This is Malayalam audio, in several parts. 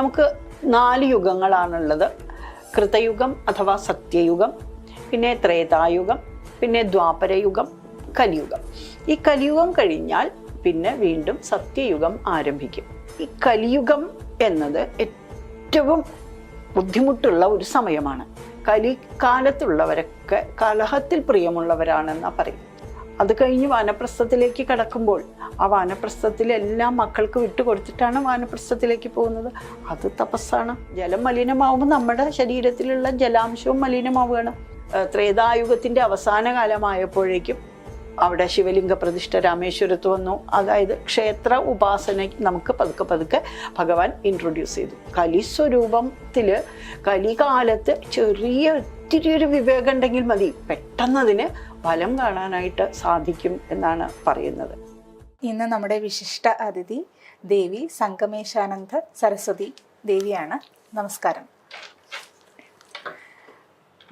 നമുക്ക് നാല് യുഗങ്ങളാണുള്ളത്. കൃതയുഗം അഥവാ സത്യയുഗം പിന്നെ ത്രേതായുഗം പിന്നെ ദ്വാപരയുഗം കലിയുഗം. ഈ കലിയുഗം കഴിഞ്ഞാൽ പിന്നെ വീണ്ടും സത്യയുഗം ആരംഭിക്കും. ഈ കലിയുഗം എന്നത് ഏറ്റവും ബുദ്ധിമുട്ടുള്ള ഒരു സമയമാണ്. കലി കാലത്തുള്ളവരൊക്കെ കലഹത്തിൽ പ്രിയമുള്ളവരാണെന്നാണ് പറയും. അത് കഴിഞ്ഞ് വാനപ്രസ്ഥത്തിലേക്ക് കടക്കുമ്പോൾ ആ വാനപ്രസ്ഥത്തിൽ എല്ലാ മക്കൾക്ക് വിട്ടുകൊടുത്തിട്ടാണ് വാനപ്രസ്ഥത്തിലേക്ക് പോകുന്നത്. അത് തപസ്സാണ്. ജലം മലിനമാവുമ്പോൾ നമ്മുടെ ശരീരത്തിലുള്ള ജലാംശവും മലിനമാവുകയാണ്. ത്രേതായുഗത്തിന്റെ അവസാന കാലമായപ്പോഴേക്കും അവിടെ ശിവലിംഗ പ്രതിഷ്ഠ രാമേശ്വരത്ത് വന്നു. അതായത് ക്ഷേത്ര ഉപാസന നമുക്ക് പതുക്കെ പതുക്കെ ഭഗവാൻ ഇൻട്രൊഡ്യൂസ് ചെയ്തു. കലിസ്വരൂപത്തിൽ കലികാലത്ത് ചെറിയ ഒത്തിരി ഒരു വിവേകം ഉണ്ടെങ്കിൽ മതി. പെട്ടെന്നതിന് ഫലം കാണാനായിട്ട് സാധിക്കും എന്നാണ് പറയുന്നത്. ഇന്ന് നമ്മുടെ വിശിഷ്ട അതിഥി ദേവി സംഗമേശാനന്ദ സരസ്വതി ദേവിയാണ്. നമസ്കാരം.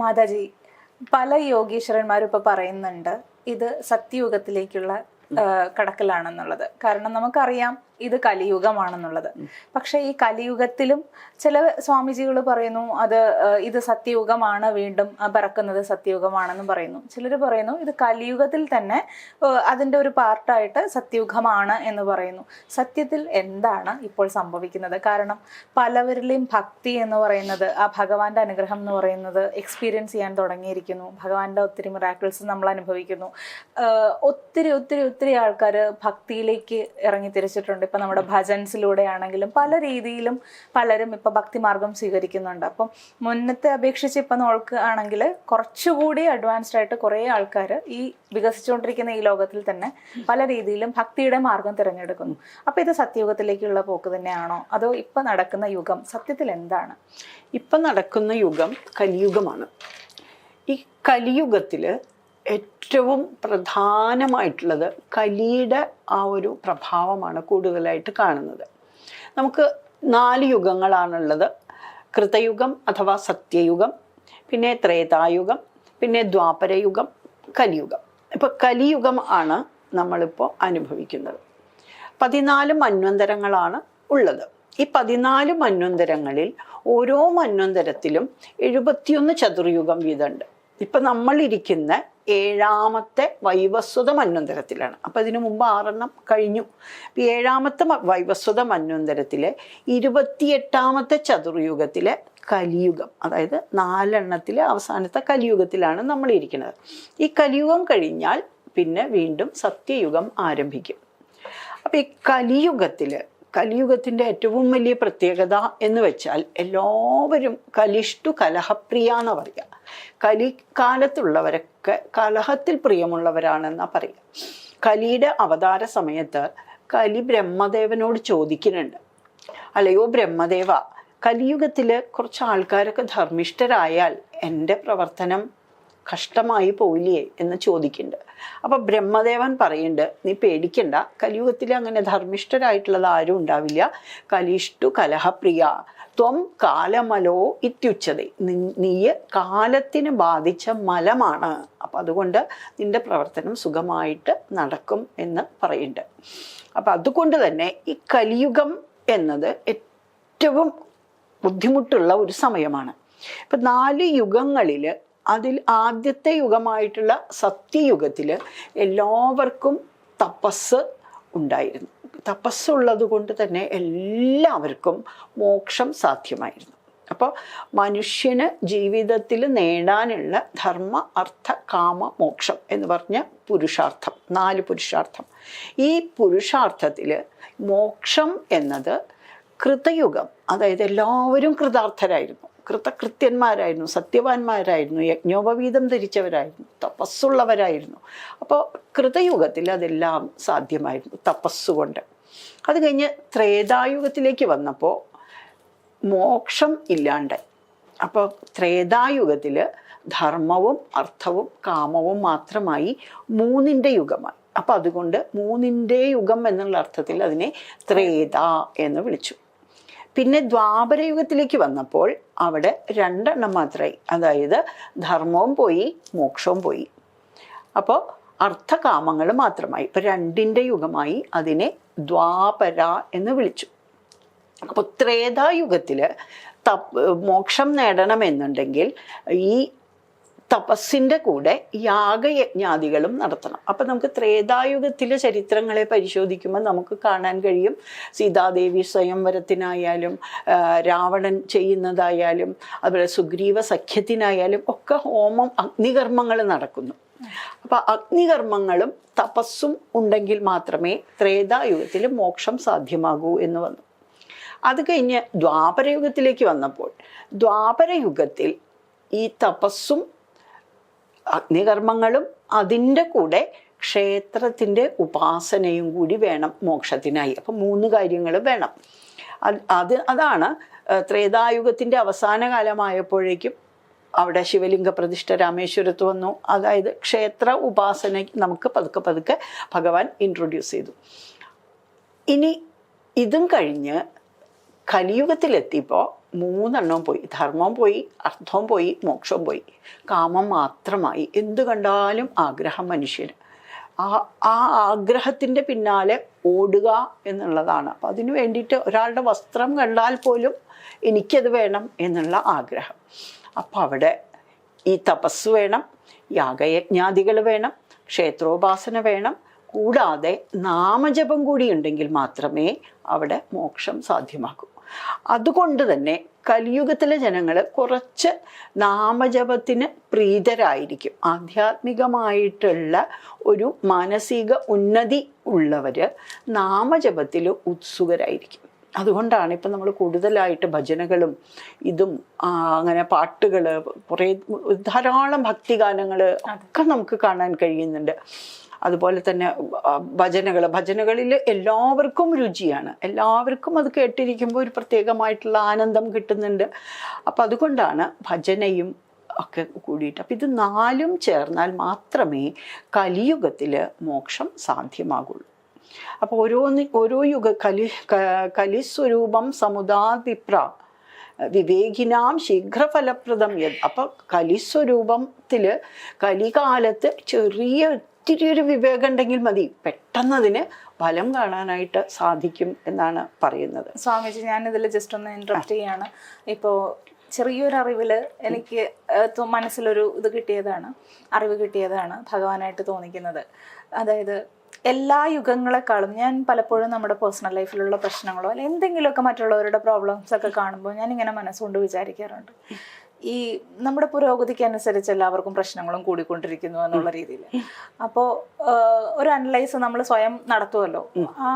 മാതാജി പല യോഗീശ്വരന്മാരും ഇപ്പൊ പറയുന്നുണ്ട് ഇത് സത്യയുഗത്തിലേക്കുള്ള കടക്കലാണെന്നുള്ളത്. കാരണം നമുക്കറിയാം ഇത് കലിയുഗമാണെന്നുള്ളത്. പക്ഷെ ഈ കലിയുഗത്തിലും ചില സ്വാമിജികൾ പറയുന്നു അത് ഇത് സത്യയുഗമാണ് വീണ്ടും പിറക്കുന്നത് സത്യയുഗമാണെന്ന് പറയുന്നു. ചിലർ പറയുന്നു ഇത് കലിയുഗത്തിൽ തന്നെ അതിന്റെ അതിന്റെ ഒരു പാർട്ടായിട്ട് സത്യയുഗമാണ് എന്ന് പറയുന്നു. സത്യത്തിൽ എന്താണ് ഇപ്പോൾ സംഭവിക്കുന്നത്? കാരണം പലവരിലെയും ഭക്തി എന്ന് പറയുന്നത് ആ ഭഗവാന്റെ അനുഗ്രഹം എന്ന് പറയുന്നത് എക്സ്പീരിയൻസ് ചെയ്യാൻ തുടങ്ങിയിരിക്കുന്നു. ഭഗവാന്റെ ഒത്തിരി മിറാക്കിൾസ് നമ്മൾ അനുഭവിക്കുന്നു. ഒത്തിരി ഒത്തിരി ഒത്തിരി ആൾക്കാർ ഭക്തിയിലേക്ക് ഇറങ്ങി തിരിച്ചിട്ടുണ്ട്. ഇപ്പൊ നമ്മുടെ ഭജൻസിലൂടെ ആണെങ്കിലും പല രീതിയിലും പലരും ഇപ്പം ഭക്തിമാർഗം സ്വീകരിക്കുന്നുണ്ട്. അപ്പം മുന്നത്തെ അപേക്ഷിച്ച് നോൾക്ക് നോക്കുകയാണെങ്കിൽ കുറച്ചുകൂടി അഡ്വാൻസ്ഡ് ആയിട്ട് കുറേ ആൾക്കാർ ഈ വികസിച്ചുകൊണ്ടിരിക്കുന്ന ഈ ലോകത്തിൽ തന്നെ പല രീതിയിലും ഭക്തിയുടെ മാർഗം തിരഞ്ഞെടുക്കുന്നു. അപ്പം ഇത് സത്യയുഗത്തിലേക്കുള്ള പോക്ക് തന്നെയാണോ? അതോ ഇപ്പം നടക്കുന്ന യുഗം സത്യത്തിൽ എന്താണ്? ഇപ്പം നടക്കുന്ന യുഗം കലിയുഗമാണ്. ഈ കലിയുഗത്തിൽ ഏറ്റവും പ്രധാനമായിട്ടുള്ളത് കലിയുടെ ആ ഒരു പ്രഭാവമാണ് കൂടുതലായിട്ട് കാണുന്നത്. നമുക്ക് നാല് യുഗങ്ങളാണുള്ളത്. കൃതയുഗം അഥവാ സത്യയുഗം പിന്നെ ത്രേതായുഗം പിന്നെ ദ്വാപരയുഗം കലിയുഗം. ഇപ്പോൾ കലിയുഗം ആണ് നമ്മളിപ്പോൾ അനുഭവിക്കുന്നത്. പതിനാല് മന്വന്തരങ്ങളാണ് ഉള്ളത്. ഈ പതിനാല് മന്വന്തരങ്ങളിൽ ഓരോ മന്വന്തരത്തിലും എഴുപത്തിയൊന്ന് ചതുർയുഗം വീതമുണ്ട്. ഇപ്പം നമ്മളിരിക്കുന്ന ഏഴാമത്തെ വൈവസ്വത മന്വന്തരത്തിലാണ് അപ്പം ഇതിനു മുമ്പ് ആറെണ്ണം കഴിഞ്ഞു. ഏഴാമത്തെ വൈവസ്വത മന്വന്തരത്തിലെ ഇരുപത്തിയെട്ടാമത്തെ ചതുർയുഗത്തിലെ കലിയുഗം അതായത് നാലെണ്ണത്തിലെ അവസാനത്തെ കലിയുഗത്തിലാണ് നമ്മൾ ഇരിക്കുന്നത്. ഈ കലിയുഗം കഴിഞ്ഞാൽ പിന്നെ വീണ്ടും സത്യയുഗം ആരംഭിക്കും. അപ്പം ഈ കലിയുഗത്തിൽ കലിയുഗത്തിന്റെ ഏറ്റവും വലിയ പ്രത്യേകത എന്ന് വെച്ചാൽ എല്ലാവരും കലിഷ്ടു കലഹപ്രിയ എന്ന് പറയുക. കലിക്കാലത്തുള്ളവരൊക്കെ കലഹത്തിൽ പ്രിയമുള്ളവരാണെന്നാ പറയുക. കലിയുടെ അവതാര സമയത്ത് കലി ബ്രഹ്മദേവനോട് ചോദിക്കുന്നുണ്ട്. അല്ലയോ ബ്രഹ്മദേവ കലിയുഗത്തിൽ കുറച്ച് ആൾക്കാരൊക്കെ ധർമ്മിഷ്ഠരായാൽ എന്റെ പ്രവർത്തനം കഷ്ടമായി പോയില്ലേ എന്ന് ചോദിക്കുന്നുണ്ട്. അപ്പൊ ബ്രഹ്മദേവൻ പറയുന്നുണ്ട് നീ പേടിക്കണ്ട. കലിയുഗത്തിൽ അങ്ങനെ ധർമ്മിഷ്ഠരായിട്ടുള്ളത് ആരും ഉണ്ടാവില്ല. കലിഷ്ടു കലഹപ്രിയ. ത്വം കാലമലോ ഇത്യുച്ചത. നീ കാലത്തിന് ബാധിച്ച മലമാണ്. അപ്പം അതുകൊണ്ട് നിന്റെ പ്രവർത്തനം സുഖമായിട്ട് നടക്കും എന്ന് പറയുന്നുണ്ട്. അപ്പം അതുകൊണ്ട് തന്നെ ഈ കലിയുഗം എന്നത് ഏറ്റവും ബുദ്ധിമുട്ടുള്ള ഒരു സമയമാണ്. ഇപ്പം നാല് യുഗങ്ങളിൽ അതിൽ ആദ്യത്തെ യുഗമായിട്ടുള്ള സത്യയുഗത്തിൽ എല്ലാവർക്കും തപസ് ഉണ്ടായിരുന്നു. തപസ്സുള്ളത് കൊണ്ട് തന്നെ എല്ലാവർക്കും മോക്ഷം സാധ്യമായിരുന്നു. അപ്പോൾ മനുഷ്യന് ജീവിതത്തിൽ നേടാനുള്ള ധർമ്മ അർത്ഥ കാമ മോക്ഷം എന്ന് പറഞ്ഞ പുരുഷാർത്ഥം നാല് പുരുഷാർത്ഥം. ഈ പുരുഷാർത്ഥത്തിൽ മോക്ഷം എന്നത് കൃതയുഗം അതായത് എല്ലാവരും കൃതാർത്ഥരായിരുന്നു. കൃതകൃത്യന്മാരായിരുന്നു സത്യവാന്മാരായിരുന്നു യജ്ഞോപവീതം ധരിച്ചവരായിരുന്നു തപസ്സുള്ളവരായിരുന്നു. അപ്പോൾ കൃതയുഗത്തിൽ അതെല്ലാം സാധ്യമായിരുന്നു തപസ്സുകൊണ്ട്. അത് കഴിഞ്ഞ് ത്രേതായുഗത്തിലേക്ക് വന്നപ്പോൾ മോക്ഷം ഇല്ലാണ്ട് അപ്പോൾ ത്രേതായുഗത്തിൽ ധർമ്മവും അർത്ഥവും കാമവും മാത്രമായി മൂന്നിന്റെ യുഗമായി. അപ്പോൾ അതുകൊണ്ട് മൂന്നിന്റെ യുഗം എന്നുള്ള അർത്ഥത്തിൽ അതിനെ ത്രേത എന്ന് വിളിച്ചു. പിന്നെ ദ്വാപരയുഗത്തിലേക്ക് വന്നപ്പോൾ അവിടെ രണ്ടെണ്ണം മാത്രമായി. അതായത് ധർമ്മവും പോയി മോക്ഷവും പോയി. അപ്പോൾ അർത്ഥകാമങ്ങൾ മാത്രമായി. ഇപ്പം രണ്ടിന്റെ യുഗമായി അതിനെ ദ്വാപര എന്ന് വിളിച്ചു. അപ്പോൾ ത്രേതായുഗത്തിൽ തപ് മോക്ഷം നേടണമെന്നുണ്ടെങ്കിൽ ഈ തപസ്സിന്റെ കൂടെ യാഗയജ്ഞാദികളും നടത്തണം. അപ്പം നമുക്ക് ത്രേതായുഗത്തിലെ ചരിത്രങ്ങളെ പരിശോധിക്കുമ്പോൾ നമുക്ക് കാണാൻ കഴിയും. സീതാദേവി സ്വയംവരത്തിനായാലും രാവണൻ ചെയ്യുന്നതായാലും അതുപോലെ സുഗ്രീവ സഖ്യത്തിനായാലും ഒക്കെ ഹോമം അഗ്നികർമ്മങ്ങൾ നടക്കുന്നു. അപ്പം അഗ്നികർമ്മങ്ങളും തപസ്സും ഉണ്ടെങ്കിൽ മാത്രമേ ത്രേതായുഗത്തിൽ മോക്ഷം സാധ്യമാകൂ എന്ന് വന്നു. അത് കഴിഞ്ഞ് ദ്വാപരയുഗത്തിലേക്ക് വന്നപ്പോൾ ദ്വാപരയുഗത്തിൽ ഈ തപസ്സും അഗ്നികർമ്മങ്ങളും അതിന്റെ കൂടെ ക്ഷേത്രത്തിന്റെ ഉപാസനയും കൂടി വേണം മോക്ഷത്തിനായി. അപ്പം മൂന്ന് കാര്യങ്ങൾ വേണം. അത് അത് അതാണ് ത്രേതായുഗത്തിന്റെ അവസാന കാലമായപ്പോഴേക്കും അവിടെ ശിവലിംഗ പ്രതിഷ്ഠ രാമേശ്വരത്ത് വന്നു. അതായത് ക്ഷേത്ര ഉപാസന നമുക്ക് പതുക്കെ പതുക്കെ ഭഗവാൻ ഇൻട്രൊഡ്യൂസ് ചെയ്തു. ഇനി ഇതും കഴിഞ്ഞ് കലിയുഗത്തിലെത്തിയപ്പോൾ മൂന്നെണ്ണവും പോയി. ധർമ്മം പോയി അർത്ഥവും പോയി മോക്ഷവും പോയി. കാമം മാത്രമായി. എന്തു കണ്ടാലും ആഗ്രഹം മനുഷ്യന്. ആ ആ ആഗ്രഹത്തിന്റെ പിന്നാലെ ഓടുക എന്നുള്ളതാണ്. അപ്പം അതിനു വേണ്ടിയിട്ട് ഒരാളുടെ വസ്ത്രം കണ്ടാൽ പോലും എനിക്കത് വേണം എന്നുള്ള ആഗ്രഹം. അപ്പം അവിടെ ഈ തപസ് വേണം യാഗയജ്ഞാദികൾ വേണം ക്ഷേത്രോപാസന വേണം. കൂടാതെ നാമജപം കൂടി ഉണ്ടെങ്കിൽ മാത്രമേ അവിടെ മോക്ഷം സാധ്യമാക്കൂ. അതുകൊണ്ട് തന്നെ കലിയുഗത്തിലെ ജനങ്ങൾ കുറച്ച് നാമജപത്തിന് പ്രീതരായിരിക്കും. ആധ്യാത്മികമായിട്ടുള്ള ഒരു മാനസിക ഉന്നതി ഉള്ളവർ നാമജപത്തിൽ ഉത്സുകരായിരിക്കും. അതുകൊണ്ടാണ് ഇപ്പം നമ്മൾ കൂടുതലായിട്ട് ഭജനകളും ഇതും അങ്ങനെ പാട്ടുകൾ കുറേ ധാരാളം ഭക്തിഗാനങ്ങൾ ഒക്കെ നമുക്ക് കാണാൻ കഴിയുന്നുണ്ട്. അതുപോലെ തന്നെ ഭജനകൾ ഭജനകളിൽ എല്ലാവർക്കും രുചിയാണ്. എല്ലാവർക്കും അത് കേട്ടിരിക്കുമ്പോൾ ഒരു പ്രത്യേകമായിട്ടുള്ള ആനന്ദം കിട്ടുന്നുണ്ട്. അപ്പം അതുകൊണ്ടാണ് ഭജനയും ഒക്കെ കൂടിയിട്ട്. അപ്പം ഇത് നാലും ചേർന്നാൽ മാത്രമേ കലിയുഗത്തിൽ മോക്ഷം സാധ്യമാകുള്ളൂ. അപ്പോൾ ഓരോന്ന് ഓരോ യുഗ കലി കലിസ്വരൂപം സമുദാതിപ്ര വിവേകിനാം ശീഘ്രഫലപ്രദം യത് അപ്പോൾ കലിസ്വരൂപത്തിൽ കലികാലത്ത് ചെറിയ ഒത്തിരി ഒരു വിവേകം ഉണ്ടെങ്കിൽ മതി. പെട്ടെന്ന് അതിന് ഫലം കാണാനായിട്ട് സാധിക്കും എന്നാണ് പറയുന്നത്. സ്വാമിജി ഞാനിതിൽ ജസ്റ്റ് ഒന്ന് ഇൻട്രപ്റ്റ് ചെയ്യാണ്. ഇപ്പോൾ ചെറിയൊരു അറിവിൽ എനിക്ക് മനസ്സിലൊരു ഇത് കിട്ടിയതാണ്. അറിവ് കിട്ടിയതാണ് ഭഗവാനായിട്ട് തോന്നിക്കുന്നത്. അതായത് എല്ലാ യുഗങ്ങളെക്കാളും ഞാൻ പലപ്പോഴും നമ്മുടെ പേഴ്സണൽ ലൈഫിലുള്ള പ്രശ്നങ്ങളോ അല്ലെങ്കിൽ എന്തെങ്കിലുമൊക്കെ മറ്റുള്ളവരുടെ പ്രോബ്ലംസ് ഒക്കെ കാണുമ്പോൾ ഞാൻ ഇങ്ങനെ മനസ്സുകൊണ്ട് വിചാരിക്കാറുണ്ട്. ഈ നമ്മുടെ പുരോഗതിക്ക് അനുസരിച്ച് എല്ലാവർക്കും പ്രശ്നങ്ങളും കൂടിക്കൊണ്ടിരിക്കുന്നു എന്നുള്ള രീതിയിൽ അപ്പോൾ ഒരു അനലൈസ് നമ്മൾ സ്വയം നടത്തുമല്ലോ ആ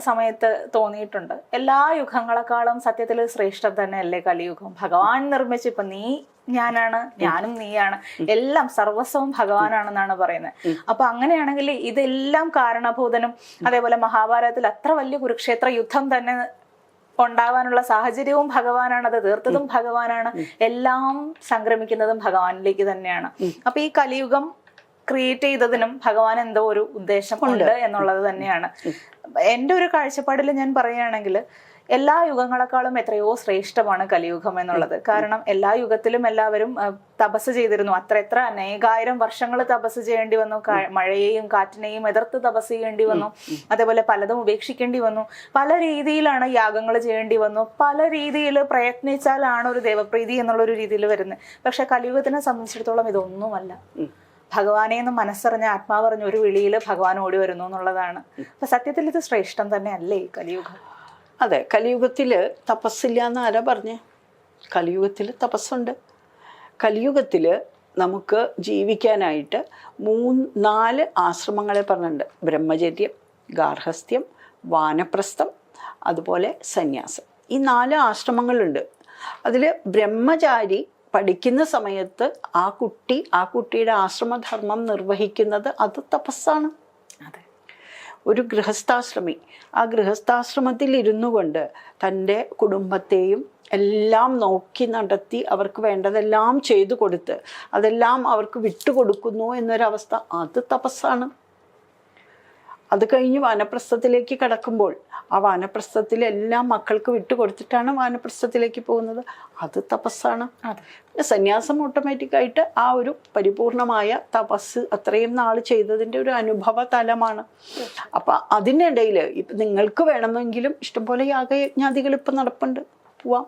സമയത്ത് തോന്നിയിട്ടുണ്ട്. എല്ലാ യുഗങ്ങളെക്കാളും സത്യത്തിൽ ശ്രേഷ്ഠം തന്നെയല്ലേ കലിയുഗം. ഭഗവാൻ നിർമ്മിച്ച ഇപ്പൊ നീ ഞാനാണ് ഞാനും നീയാണ്. എല്ലാം സർവസ്വവും ഭഗവാനാണെന്നാണ് പറയുന്നത്. അപ്പൊ അങ്ങനെയാണെങ്കിൽ ഇതെല്ലാം കാരണഭൂതനും അതേപോലെ മഹാഭാരതത്തിൽ അത്ര വലിയ കുരുക്ഷേത്ര യുദ്ധം തന്നെ ഉണ്ടാവാനുള്ള സാഹചര്യവും ഭഗവാനാണ്. അത് തീർത്തതും ഭഗവാനാണ്. എല്ലാം സംക്രമിക്കുന്നതും ഭഗവാനിലേക്ക് തന്നെയാണ്. അപ്പൊ ഈ കലിയുഗം ക്രിയേറ്റ് ചെയ്തതിനും ഭഗവാൻ എന്തോ ഒരു ഉദ്ദേശം ഉണ്ട്. എന്നുള്ളത് തന്നെയാണ്. എന്റെ ഒരു കാഴ്ചപ്പാടിൽ ഞാൻ പറയുകയാണെങ്കിൽ എല്ലാ യുഗങ്ങളെക്കാളും എത്രയോ ശ്രേഷ്ഠമാണ് കലിയുഗം എന്നുള്ളത്. കാരണം എല്ലാ യുഗത്തിലും എല്ലാവരും തപസ് ചെയ്തിരുന്നു. അത്ര എത്ര അനേകായിരം വർഷങ്ങൾ തപസ് ചെയ്യേണ്ടി വന്നു. മഴയെയും കാറ്റിനെയും എതിർത്ത് തപസ് ചെയ്യേണ്ടി വന്നു. അതേപോലെ പലതും ഉപേക്ഷിക്കേണ്ടി വന്നു. പല രീതിയിലാണ് യാഗങ്ങൾ ചെയ്യേണ്ടി വന്നു. പല രീതിയിൽ പ്രയത്നിച്ചാലാണ് ഒരു ദേവപ്രീതി എന്നുള്ള ഒരു രീതിയിൽ വരുന്നത്. പക്ഷെ കലിയുഗത്തിനെ സംബന്ധിച്ചിടത്തോളം ഇതൊന്നുമല്ല. ഭഗവാനെ എന്ന് മനസ്സറിഞ്ഞ ആത്മാവറിഞ്ഞ ഒരു വിളിയിൽ ഭഗവാൻ ഓടി വരുന്നു എന്നുള്ളതാണ്. അപ്പൊ സത്യത്തിൽ ഇത് ശ്രേഷ്ഠം തന്നെ അല്ലേ കലിയുഗം? അതെ കലിയുഗത്തിൽ തപസ്സില്ല എന്ന് ആരാ പറഞ്ഞേ? കലിയുഗത്തിൽ തപസ്സുണ്ട്. കലിയുഗത്തിൽ നമുക്ക് ജീവിക്കാനായിട്ട് മൂന്ന് നാല് ആശ്രമങ്ങളെ പറഞ്ഞിട്ടുണ്ട്. ബ്രഹ്മചര്യം ഗാർഹസ്ഥ്യം വാനപ്രസ്ഥം അതുപോലെ സന്യാസം. ഈ നാല് ആശ്രമങ്ങളുണ്ട്. അതിൽ ബ്രഹ്മചാരി പഠിക്കുന്ന സമയത്ത് ആ കുട്ടി ആ കുട്ടിയുടെ ആശ്രമധർമ്മം നിർവഹിക്കുന്നത് അത് തപസ്സാണ്. അതെ. ഒരു ഗൃഹസ്ഥാശ്രമി ആ ഗൃഹസ്ഥാശ്രമത്തിൽ ഇരുന്നു കൊണ്ട് തന്റെ കുടുംബത്തെയും എല്ലാം നോക്കി നടത്തി അവർക്ക് വേണ്ടതെല്ലാം ചെയ്തു കൊടുത്ത് അതെല്ലാം അവർക്ക് വിട്ടുകൊടുക്കുന്നു എന്നൊരവസ്ഥ അത് തപസ്സാണ്. അത് കഴിഞ്ഞ് വനപ്രസ്ഥത്തിലേക്ക് കടക്കുമ്പോൾ ആ വാനപ്രസ്ഥത്തിലെല്ലാം മക്കൾക്ക് മക്കൾക്ക് വിട്ടുകൊടുത്തിട്ടാണ് വാനപ്രസ്ഥത്തിലേക്ക് പോകുന്നത്. അത് തപസ്സാണ്. അതെ. പിന്നെ സന്യാസം ഓട്ടോമാറ്റിക്കായിട്ട് ആ ഒരു പരിപൂർണമായ തപസ് അത്രയും നാൾ ചെയ്തതിന്റെ ഒരു അനുഭവ തലമാണ്. അപ്പം അതിനിടയിൽ ഇപ്പം നിങ്ങൾക്ക് വേണമെങ്കിലും ഇഷ്ടംപോലെ യാഗയജ്ഞാതികൾ ഇപ്പം നടപ്പുണ്ട്. പോവാം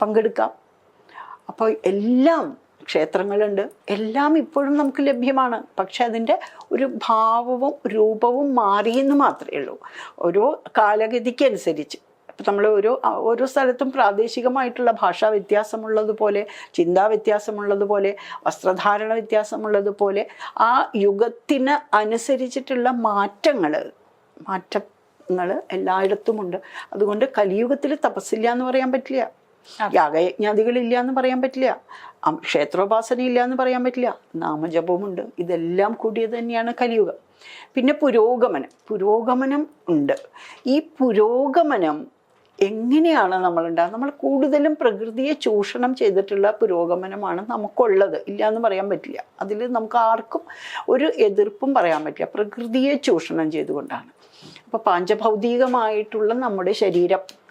പങ്കെടുക്കാം. അപ്പോൾ എല്ലാം ക്ഷേത്രങ്ങളുണ്ട്. എല്ലാം ഇപ്പോഴും നമുക്ക് ലഭ്യമാണ്. പക്ഷെ അതിന്റെ ഒരു ഭാവവും രൂപവും മാറിയെന്ന് മാത്രമേ ഉള്ളൂ. ഓരോ കാലഗതിക്കനുസരിച്ച്. ഇപ്പം നമ്മൾ ഓരോ ഓരോ സ്ഥലത്തും പ്രാദേശികമായിട്ടുള്ള ഭാഷാ വ്യത്യാസമുള്ളതുപോലെ ചിന്താ വ്യത്യാസമുള്ളതുപോലെ വസ്ത്രധാരണ വ്യത്യാസമുള്ളതുപോലെ ആ യുഗത്തിന് അനുസരിച്ചിട്ടുള്ള മാറ്റങ്ങൾ മാറ്റങ്ങൾ എല്ലായിടത്തുമുണ്ട്. അതുകൊണ്ട് കലിയുഗത്തിൽ തപസ്സില്ല എന്ന് പറയാൻ പറ്റില്ല. യാഗയജ്ഞാതികളില്ല എന്ന് പറയാൻ പറ്റില്ല. ക്ഷേത്രോപാസന ഇല്ല എന്ന് പറയാൻ പറ്റില്ല. നാമജപമുണ്ട് ഇതെല്ലാം കൂടിയത് തന്നെയാണ് കലിയുഗം. പിന്നെ പുരോഗമനം. പുരോഗമനം ഉണ്ട്. ഈ പുരോഗമനം എങ്ങനെയാണ് നമ്മളുണ്ടാകുന്നത് നമ്മൾ കൂടുതലും പ്രകൃതിയെ ചൂഷണം ചെയ്തിട്ടുള്ള പുരോഗമനമാണ് നമുക്കുള്ളത്. ഇല്ല എന്ന് പറയാൻ പറ്റില്ല. അതിൽ നമുക്ക് ആർക്കും ഒരു എതിർപ്പും പറയാൻ പറ്റില്ല. പ്രകൃതിയെ ചൂഷണം ചെയ്തുകൊണ്ടാണ്. അപ്പോൾ പാഞ്ചഭൗതികമായിട്ടുള്ള നമ്മുടെ ശരീരം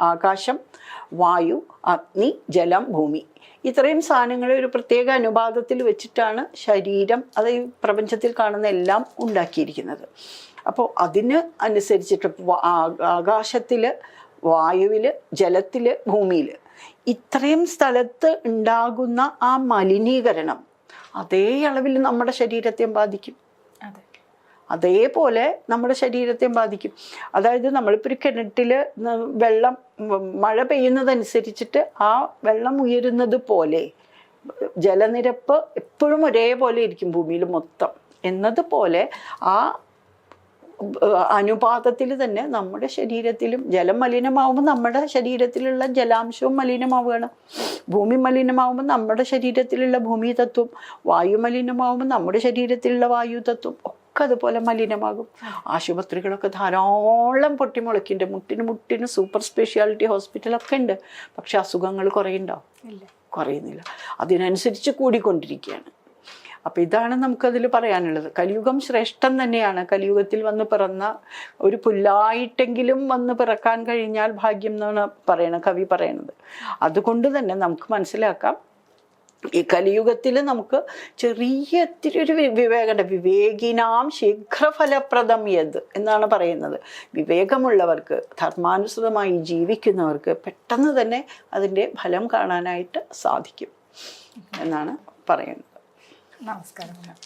ആകാശം വായു അഗ്നി ജലം ഭൂമി. ഇത്രയും സാധനങ്ങളെ ഒരു പ്രത്യേക അനുപാതത്തിൽ വെച്ചിട്ടാണ് ശരീരം അത് ഈ പ്രപഞ്ചത്തിൽ കാണുന്ന എല്ലാം ഉണ്ടാക്കിയിരിക്കുന്നത്. അപ്പോൾ അതിന് അനുസരിച്ചിട്ട് ആകാശത്തിൽ വായുവിൽ ജലത്തിൽ ഭൂമിയിൽ ഇത്രയും സ്ഥലത്ത് ഉണ്ടാകുന്ന ആ മലിനീകരണം അതേ അളവിൽ നമ്മുടെ ശരീരത്തെ ബാധിക്കും. അതേപോലെ നമ്മുടെ ശരീരത്തെ ബാധിക്കും. അതായത് നമ്മളിപ്പോൾ ഒരു കിണറ്റിൽ വെള്ളം മഴ പെയ്യുന്നതനുസരിച്ചിട്ട് ആ വെള്ളം ഉയരുന്നത് പോലെ ജലനിരപ്പ് എപ്പോഴും ഒരേപോലെ ഇരിക്കും ഭൂമിയിൽ മൊത്തം. എന്നതുപോലെ ആ അനുപാതത്തിൽ തന്നെ നമ്മുടെ ശരീരത്തിലും ജലം മലിനമാവുമ്പോൾ നമ്മുടെ ശരീരത്തിലുള്ള ജലാംശവും മലിനമാവുകയാണ്. ഭൂമി മലിനമാവുമ്പോൾ നമ്മുടെ ശരീരത്തിലുള്ള ഭൂമി തത്വം വായു മലിനമാവുമ്പോൾ നമ്മുടെ ശരീരത്തിലുള്ള വായു തത്വം ഒക്കെ അതുപോലെ മലിനമാകും. ആശുപത്രികളൊക്കെ ധാരാളം പൊട്ടിമുളക്കിന്റെ മുട്ടിന് മുട്ടിന് സൂപ്പർ സ്പെഷ്യാലിറ്റി ഹോസ്പിറ്റലൊക്കെ ഉണ്ട് പക്ഷെ അസുഖങ്ങൾ ഇല്ല. കുറയുന്നില്ല. അതിനനുസരിച്ച് കൂടിക്കൊണ്ടിരിക്കുകയാണ് അപ്പം ഇതാണ് നമുക്കതിൽ പറയാനുള്ളത്. കലിയുഗം ശ്രേഷ്ഠം തന്നെയാണ്. കലിയുഗത്തിൽ വന്ന് പിറന്ന ഒരു പുല്ലായിട്ടെങ്കിലും വന്ന് പിറക്കാൻ കഴിഞ്ഞാൽ ഭാഗ്യം എന്നാണ് പറയണ കവി പറയണത്. അതുകൊണ്ട് തന്നെ നമുക്ക് മനസ്സിലാക്കാം ഈ കലിയുഗത്തിൽ നമുക്ക് ചെറിയ ഇത്തിരി ഒരു വിവേകം വിവേകിനാം ശീഘ്രഫലപ്രദം യത് എന്നാണ് പറയുന്നത്. വിവേകമുള്ളവർക്ക് ധർമാനുസൃതമായി ജീവിക്കുന്നവർക്ക് പെട്ടെന്ന് തന്നെ അതിന്റെ ഫലം കാണാനായിട്ട് സാധിക്കും എന്നാണ് പറയുന്നത്. നമസ്കാരം.